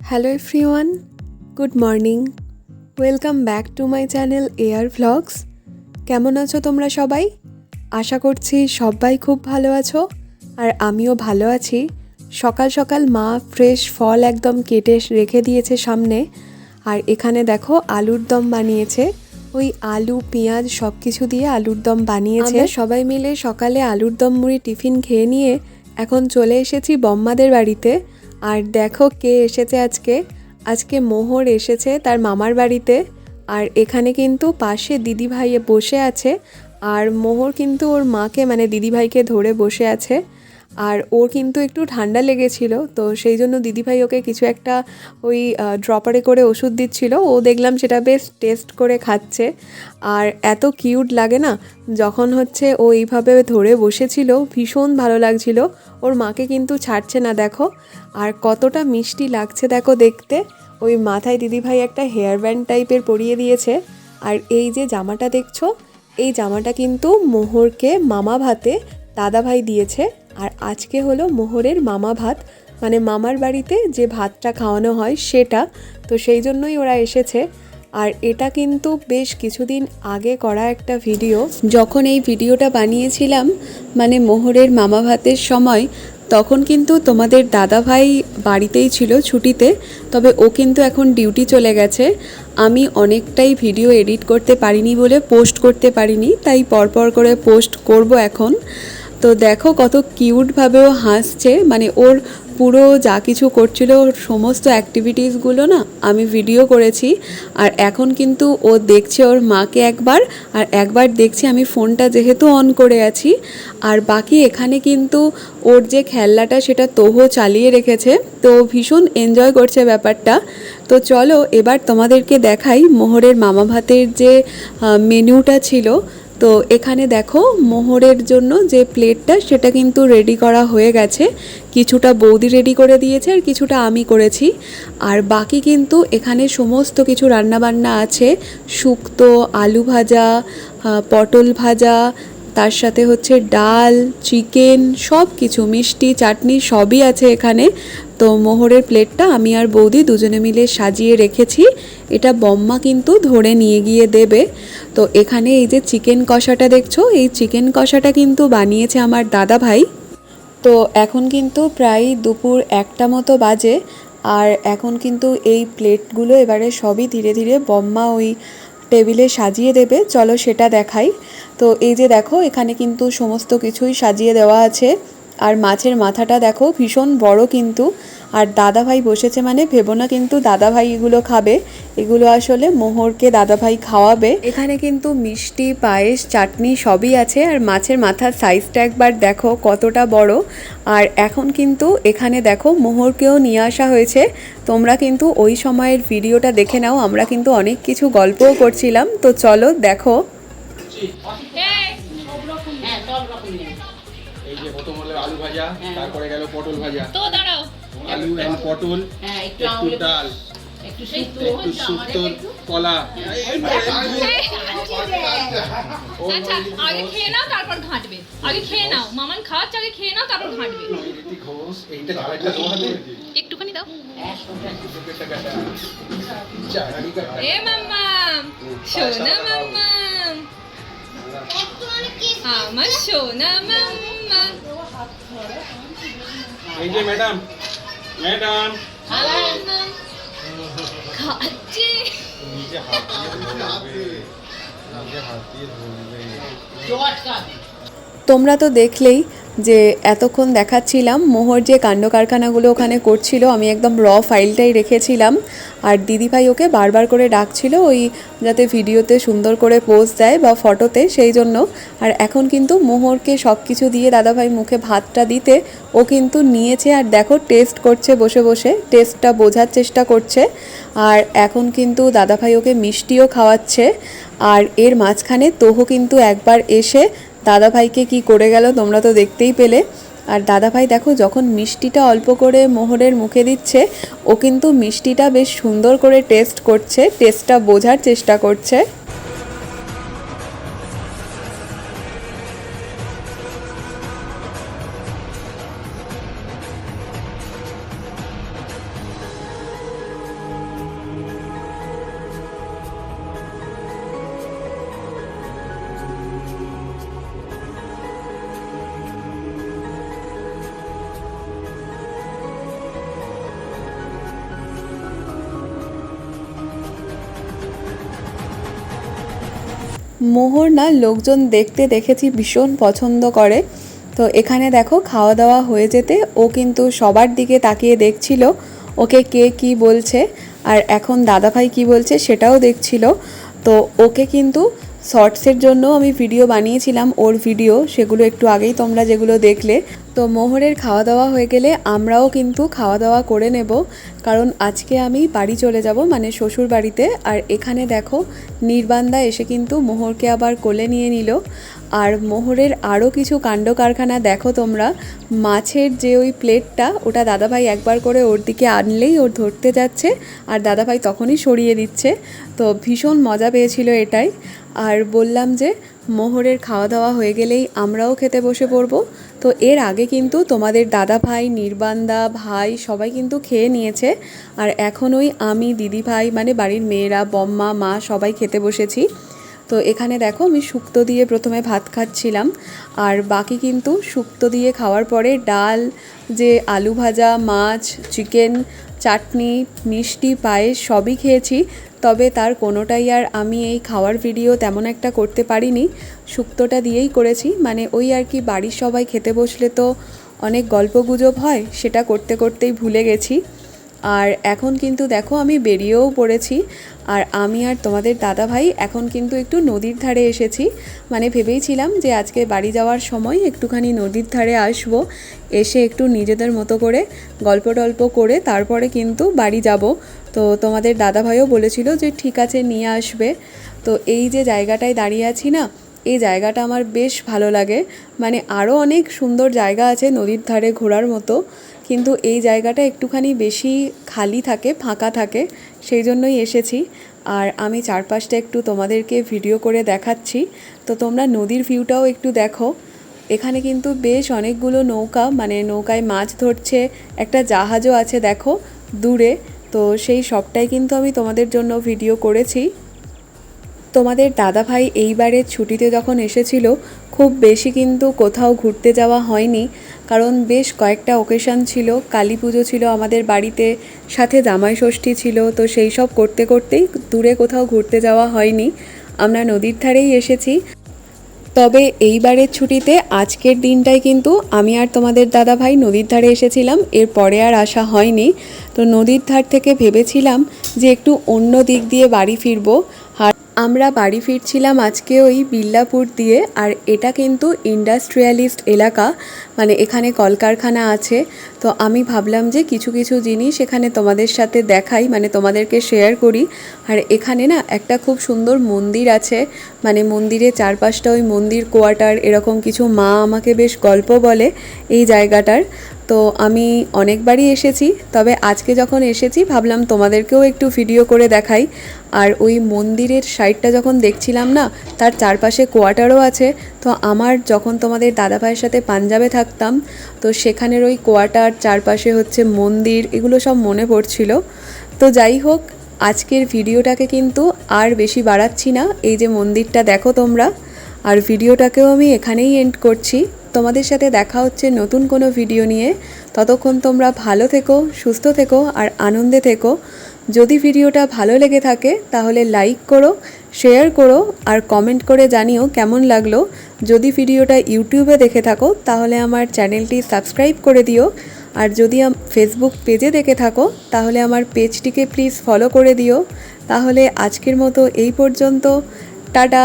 Hello everyone good morning welcome back to my channel air vlogs কেমন আছো তোমরা সবাই? আশা করছি সবাই খুব ভালো আছো আর আমিও ভালো আছি। সকাল সকাল মা ফ্রেশ ফল একদম কেটে রেখে দিয়েছে সামনে। আর এখানে দেখো আলুর দম বানিয়েছে। ওই আলু পেঁয়াজ সব কিছু দিয়ে আলুর দম বানিয়েছে। সবাই মিলে সকালে আলুর দম মুড়ি টিফিন খেয়ে নিয়ে এখন চলে এসেছি বম্মাদের বাড়িতে। আর দেখো কে এসেছে আজকে। আজকে মোহর এসেছে তার মামার বাড়িতে। আর এখানে কিন্তু পাশে দিদি ভাই বসে আছে। আর মোহর কিন্তু ওর মাকে মানে দিদিভাইকে ধরে বসে আছে। আর ওর কিন্তু একটু ঠান্ডা লেগেছিল, তো সেই জন্য দিদিভাই ওকে কিছু একটা ওই ড্রপারে করে ওষুধ দিচ্ছিল। ও দেখলাম সেটা বেশ টেস্ট করে খাচ্ছে। আর এত কিউট লাগে না, যখন হচ্ছে ও এইভাবে ধরে বসেছিল, ভীষণ ভালো লাগছিল। ওর মাকে কিন্তু ছাড়ছে না, দেখো। আর কতটা মিষ্টি লাগছে, দেখো দেখতে। ওই মাথায় দিদিভাই একটা হেয়ার ব্যান্ড টাইপের পরিয়ে দিয়েছে। আর এই যে জামাটা দেখছ, এই জামাটা কিন্তু মোহরকে মামা ভাতে দাদাভাই দিয়েছে। আর আজকে হলো মোহরের মামা ভাত। মানে মামার বাড়িতে যে ভাতটা খাওয়ানো হয় সেটা। তো সেই জন্যই ওরা এসেছে। আর এটা কিন্তু বেশ কিছুদিন আগে করা একটা ভিডিও। যখন এই ভিডিওটা বানিয়েছিলাম মানে মোহরের মামা ভাতের সময়, তখন কিন্তু তোমাদের দাদাভাই বাড়িতেই ছিল ছুটিতে। তবে ও কিন্তু এখন ডিউটি চলে গেছে। আমি অনেকটাই ভিডিও এডিট করতে পারিনি বলে পোস্ট করতে পারিনি। তাই পরপর করে পোস্ট করব এখন। তো দেখো কত কিউটভাবেও হাসছে। মানে ওর পুরো যা কিছু করছিল, ওর সমস্ত অ্যাক্টিভিটিসগুলো না আমি ভিডিও করেছি। আর এখন কিন্তু ও দেখছে ওর মাকে একবার, আর একবার দেখছে আমি ফোনটা যেহেতু অন করে আছি। আর বাকি এখানে কিন্তু ওর যে খেলনাটা, সেটা তোহো চালিয়ে রেখেছে। তো ভীষণ এনজয় করছে ব্যাপারটা। তো চলো এবার তোমাদেরকে দেখাই মোহরের মামা ভাতের যে মেনুটা ছিল। তো এখানে দেখো মোহরের জন্য যে প্লেটটা, সেটা কিন্তু রেডি করা হয়ে গেছে। কিছুটা বৌদি রেডি করে দিয়েছে আর কিছুটা আমি করেছি। আর বাকি কিন্তু এখানে সমস্ত কিছু রান্নাবান্না আছে। শুক্তো, আলু ভাজা পটল ভাজা, তার সাথে হচ্ছে ডাল, চিকেন সব কিছু মিষ্টি, চাটনি সবই আছে এখানে। তো মোহরের প্লেটটা আমি আর বৌদি দুজনে মিলে সাজিয়ে রেখেছি। এটা বম্মা কিন্তু ধরে নিয়ে গিয়ে দেবে। তো এখানে এই যে চিকেন কষাটা দেখছ, এই চিকেন কষাটা কিন্তু বানিয়েছে আমার দাদা ভাই তো এখন কিন্তু প্রায় দুপুর একটা মতো বাজে আর এখন কিন্তু এই প্লেটগুলো এবারে সবই ধীরে ধীরে বম্মা ওই টেবিলে সাজিয়ে দেবে। চলো সেটা দেখাই। তো এই যে দেখো, এখানে কিন্তু সমস্ত কিছুই সাজিয়ে দেওয়া আছে। আর মাছের মাথাটা দেখো ভীষণ বড় কিন্তু। আর দাদাভাই বসেছে মানে ভেবো না কিন্তু দাদাভাই এগুলো খাবে। এগুলো আসলে মোহরকে দাদাভাই খাওয়াবে। এখানে কিন্তু মিষ্টি পায়েস চাটনি সবই আছে। আর মাছের মাথার সাইজটা একবার দেখো কতটা বড়। আর এখন কিন্তু এখানে দেখো মোহরকেও নিয়ে আসা হয়েছে। তোমরা কিন্তু ওই সময়ের ভিডিওটা দেখে নাও আমরা কিন্তু অনেক কিছু গল্পও করছিলাম। তো চলো দেখো। হ্যাঁ সব এই যে আলু ভাজা তারপরে গেল পটল ভাজা। তো দাঁড়াও। আলু and পটল হ্যাঁ একটু ডাল একটু কলা। আচ্ছা আগে খেয়ে নাও তারপর ঘাঁটবে। আগে খেয়ে নাও। মামান খাওয়াচ্ছে আগে খেয়ে নাও তারপর ঘাঁটবে। একটুখানি দাও। এ মাম্মাম সোনা আমার সোনা মাম্মা এই যে ম্যাডাম ম্যাডাম মাম্মাম। খাচ্ছে নিজে হাত দিয়ে ধরবে নিজে হাত দিয়ে ধরবে জটকা তোমরা তো দেখলেই যে এতক্ষণ দেখাচ্ছিলাম, মোহর যে কাণ্ড কারখানাগুলো ওখানে করছিল, আমি একদম র ফাইলটাই রেখেছিলাম। আর দিদিভাই ওকে বারবার করে ডাকছিল ওই যাতে ভিডিওতে সুন্দর করে পোজ দেয় বা ফটোতে, সেই জন্য। আর এখন কিন্তু মোহরকে সব কিছু দিয়ে দাদাভাই মুখে ভাতটা দিতে, ও কিন্তু নিয়েছে আর দেখো টেস্ট করছে বসে বসে, টেস্টটা বোঝার চেষ্টা করছে। আর এখন কিন্তু দাদাভাই ওকে মিষ্টিও খাওয়াচ্ছে। আর এর মাঝখানে তোহো কিন্তু একবার এসে দাদাভাইকে কি করে গেল তোমরা তো দেখতেই পেলে। আর দাদাভাই দেখো যখন মিষ্টিটা অল্প করে মোহরের মুখে দিচ্ছে, ও কিন্তু মিষ্টিটা বেশ সুন্দর করে টেস্ট করছে টেস্টটা বোঝার চেষ্টা করছে। মোহর না, লোকজন দেখতে দেখেছি ভীষণ পছন্দ করে। তো এখানে দেখো, খাওয়া দাওয়া হয়ে যেতে, ও কিন্তু সবার দিকে তাকিয়ে দেখছিল, ওকে কে কি বলছে, আর এখন দাদাভাই কি বলছে সেটাও দেখছিল। তো ওকে কিন্তু শর্টসের জন্য আমি ভিডিও বানিয়েছিলাম, ওর ভিডিও সেগুলো একটু আগেই তোমরা যেগুলো দেখলে। তো মোহরের খাওয়া দাওয়া হয়ে গেলে আমরাও কিন্তু খাওয়া দাওয়া করে নেব, কারণ আজকে আমি বাড়ি চলে যাব মানে শ্বশুর বাড়িতে। আর এখানে দেখো নির্বান্দা এসে কিন্তু মোহরকে আবার কোলে নিয়ে নিল। আর মোহরের আরও কিছু কাণ্ড কারখানা দেখো তোমরা। মাছের যে ওই প্লেটটা ওটা দাদাভাই একবার করে ওর দিকে আনলেই ওর ধরতে যাচ্ছে, আর দাদাভাই তখনই সরিয়ে দিচ্ছে। তো ভীষণ মজা পেয়েছিল এটাই। আর বললাম যে মোহরের খাওয়া দাওয়া হয়ে গেলেই আমরাও খেতে বসে পড়ব। তো এর আগে কিন্তু তোমাদের দাদা ভাই নির্বান্দা ভাই সবাই কিন্তু খেয়ে নিয়েছে। আর এখন ওই আমি দিদি ভাই মানে বাড়ির মেয়েরা, বম্মা, মা সবাই খেতে বসেছি। তো এখানে দেখো আমি শুক্তো দিয়ে প্রথমে ভাত খাচ্ছিলাম, আর বাকি কিন্তু শুক্তো দিয়ে খাওয়ার পরে ডাল, যে আলু ভাজা, মাছ, চিকেন, চাটনি, মিষ্টি, পায়েস সবই খেয়েছি। তবে তার কোনোটাই আর আমি এই খাওয়ার ভিডিও তেমন একটা করতে পারিনি। শুক্তোটা দিয়েই করেছি মানে ওই আর কি বাড়ির সবাই খেতে বসলে তো অনেক গল্পগুজব হয়, সেটা করতে করতেই ভুলে গেছি। আর এখন কিন্তু দেখো আমি বেরিয়েও পড়েছি। আর আমি আর তোমাদের দাদা ভাই এখন কিন্তু একটু নদীর ধারে এসেছি। মানে ভেবেইছিলাম যে আজকে বাড়ি যাওয়ার সময় একটুখানি নদীর ধারে আসব, এসে একটু নিজেদের মতো করে গল্প টল্প করে তারপরে কিন্তু বাড়ি যাব। তো তোমাদের দাদা ভাইও বলেছিল যে ঠিক আছে নিয়ে আসবে। তো এই যে জায়গাটায় দাঁড়িয়ে আছি না, এই জায়গাটা আমার বেশ ভালো লাগে। মানে আরও অনেক সুন্দর জায়গা আছে নদীর ধারে ঘোরার মতো। কিন্তু এই জায়গাটা একটুখানি বেশি খালি থাকে, ফাঁকা থাকে, সেই জন্যই এসেছি। আর আমি চারপাশটা একটু তোমাদেরকে ভিডিও করে দেখাচ্ছি। তো তোমরা নদীর ভিউটাও একটু দেখো। এখানে কিন্তু বেশ অনেকগুলো নৌকা মানে নৌকায় মাছ ধরছে, একটা জাহাজও আছে দেখো, দূরে। তো সেই সবটাই কিন্তু আমি তোমাদের জন্য ভিডিও করেছি। তোমাদের দাদাভাই এইবারের ছুটিতে যখন এসেছিল, খুব বেশি কিন্তু কোথাও ঘুরতে যাওয়া হয়নি। কারণ বেশ কয়েকটা ওকেশন ছিল, কালী পুজো ছিল আমাদের বাড়িতে, সাথে জামাই ষষ্ঠী ছিল, তো সেই সব করতে করতেই দূরে কোথাও ঘুরতে যাওয়া হয়নি। আমরা নদীর ধারেই এসেছি। তবে এইবারের ছুটিতে আজকের দিনটাই কিন্তু আমি আর তোমাদের দাদা ভাই নদীর ধারে এসেছিলাম, এর পরে আর আসা হয়নি। তো নদীর ধার থেকে ভেবেছিলাম যে একটু অন্য দিক দিয়ে বাড়ি ফিরবো। আমরা বাড়ি ফিরছিলাম আজকে ওই বিল্লাপুর দিয়ে, আর এটা কিন্তু ইন্ডাস্ট্রিয়ালিস্ট এলাকা মানে এখানে কলকারখানা আছে। তো আমি ভাবলাম যে কিছু কিছু জিনিস এখানে তোমাদের সাথে দেখাই মানে তোমাদেরকে শেয়ার করি। আর এখানে না একটা খুব সুন্দর মন্দির আছে মানে মন্দিরের চারপাশটা ওই মন্দির কোয়ার্টার এরকম কিছু মা আমাকে বেশ গল্প বলে এই জায়গাটার। তো আমি অনেকবারই এসেছি, তবে আজকে যখন এসেছি ভাবলাম তোমাদেরকেও একটু ভিডিও করে দেখাই। আর ওই মন্দিরের সাইডটা যখন দেখছিলাম না, তার চারপাশে কোয়ার্টারও আছে। তো আমার যখন তোমাদের দাদাভাইয়ের সাথে পাঞ্জাবে থাকতাম, তো সেখানের ওই কোয়ার্টার চারপাশে হচ্ছে মন্দির, এগুলো সব মনে পড়ছিল। তো যাই হোক, আজকের ভিডিওটাকে কিন্তু আর বেশি বাড়াচ্ছি না। এই যে মন্দিরটা দেখো তোমরা, আর ভিডিওটাকেও আমি এখানেই এন্ড করছি। তোমাদের সাথে দেখা হচ্ছে নতুন কোনো ভিডিও নিয়ে। ততক্ষণ তোমরা ভালো থেকো, সুস্থ থেকো আর আনন্দে থেকো। যদি ভিডিওটা ভালো লেগে থাকে, তাহলে লাইক করো, শেয়ার করো আর কমেন্ট করে জানিও কেমন লাগল। যদি ভিডিওটা ইউটিউবে দেখে থাকো, তাহলে আমার চ্যানেলটি সাবস্ক্রাইব করে দিও। আর যদি ফেসবুক পেজে দেখে থাকো, তাহলে আমার পেজটিকে প্লিজ ফলো করে দিও। তাহলে আজকের মতো এই পর্যন্ত। টাটা!